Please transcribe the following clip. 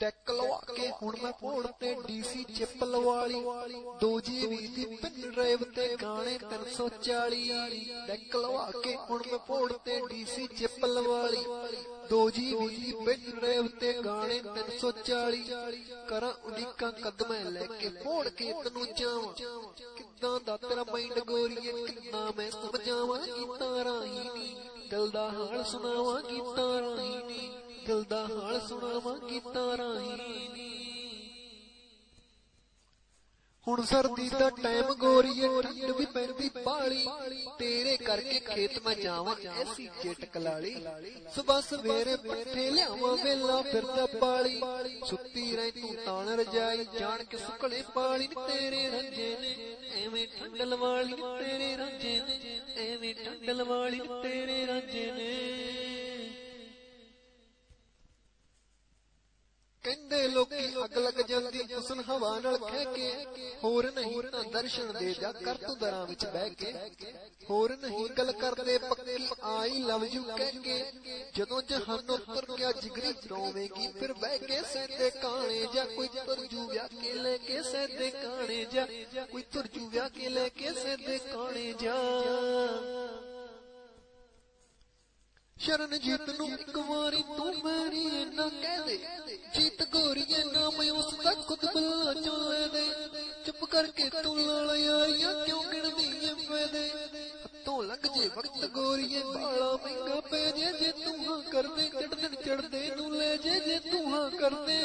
Deck ਲਵਾ ਕੇ ਹੁਣ ਮੈਂ ਫੋਨ ਤੇ ਡੀਸੀ ਚਿਪ ਲਵਾਲੀ 2 ਜੀਬੀ ਦੀ ਪਿਨ ਡਰਾਈਵ ਤੇ ਗਾਣੇ 340 ਡੈਕ ਲਵਾ ਕੇ ਹੁਣ ਮੈਂ ਫੋਨ ਤੇ ਡੀਸੀ ਚਿਪ ਲਵਾਲੀ 2 ਜੀਬੀ ਦੀ ਪਿਨ ਡਰਾਈਵ ਤੇ ਗਾਣੇ 340 ਕਰਾਂ ਉਡੀਕਾਂ ਕਦਮੇ ਲੈ ਕੇ ਫੋੜ ਕੇ ਤੈਨੂੰ ਜਾਵਾਂ ਕਿੱਦਾਂ ਦਾ ਤੇਰਾ ਮਾਈਂਡ ਗੋਰੀਏ ਕਿੱਦਾਂ ਮੈਂ ਸਮਝਾਵਾਂ ਗੀਤਾਂ ਰਾਹੀਂ ਦਿਲ ਦਾ ਹਾਲ ਸੁਣਾਵਾਂ ਗੀਤਾਂ ਰਾਹੀਂ ਨੀ ਦਿਲ ਦਾ ਹਾਲ ਸੁਣਾਵਾਂ ਗੀਤਾਂ ਰਾਹੀਂ। ਹੁਣ ਸਰਦੀ ਦਾ ਟਾਈਮ ਗੋਰੀਏ ਠੰਡ ਵੀ ਪੈਂਦੀ ਪਾਲੀ। ਤੇਰੇ ਕਰਕੇ ਖੇਤ ਮੈਂ ਜਾਵਾਂ ਐਸੀ ਚੇਟਕ ਲਾਲੀ ਸਵੇਰ ਸਵੇਰੇ ਪੱਠੇ ਲਿਆਵਾਂ ਵੇਲਾ ਫਿਰਦਾ ਪਾਲੀ। ਸੁੱਤੀ ਰਹਿ ਤੂੰ ਤਾਣ ਰਜਾਈ, ਜਾਣ ਕੇ ਸੁਕਲੇ ਪਾਲੀ ਤੇਰੇ ਰੰਜੇ ਨੇ। ਐਵੇਂ ਠੰਡਲ ਵਾਲੀ ਤੇਰੇ ਰੰਜੇ ਨੇ। ਐਵੇਂ ਠੰਡਲ ਵਾਲੀ ਤੇਰੇ ਰੰਜੇ ਨੇ। ਲੋਕੀ ਅੱਗ ਲੱਗ ਜਾਂਦੀ ਹੁਸਨ ਹਵਾ ਨਾਲ ਖਹਿ ਕੇ, ਹੋਰ ਨਹੀਂ ਤਾਂ ਦਰਸ਼ਨ ਦੇ ਜਾ ਕਰ ਦਰਾਂ ਵਿੱਚ ਬਹਿ ਕੇ। ਹੋਰ ਨਹੀਂ ਗੱਲ ਕਰਦੇ, ਪੱਕੀ ਆਈ ਲਵ ਯੂ ਕਹਿ ਕੇ। ਜਦੋਂ ਜਹਾਨ ਉੱਤਰ ਗਿਆ ਜਿਗਰੀ ਰੋਵੇਂਗੀ ਫਿਰ ਬਹਿ ਕੇ ਸੈਦੇ ਕਾਣੇ ਜਾਂ ਕੋਈ ਤੁਰਜੂ ਵਿਆਹ ਕੇ ਲੈ ਕੇ ਸੈਦੇ ਕਾਣੇ ਜਾਂ ਕੋਈ ਤੁਰਜੂ ਵਿਆਹ ਕੇ ਲੈ ਕੇ ਸੈਦੇ ਕਾਣੇ ਜਾ। ਸ਼ਰਨਜੀਤ ਨੂੰ ਇੱਕ ਵਾਰੀ ਤੂੰ کا خود بلا چلے دے چپ کر کے تو لڑیا یا کیوں گڑدی یہ دے تو لگ جے وقت گوریے بالا مہنگا پہ جے جے تو ہاں کر دے چڑھ دن چڑھ دے نو لے جے جے تو ہاں کر دے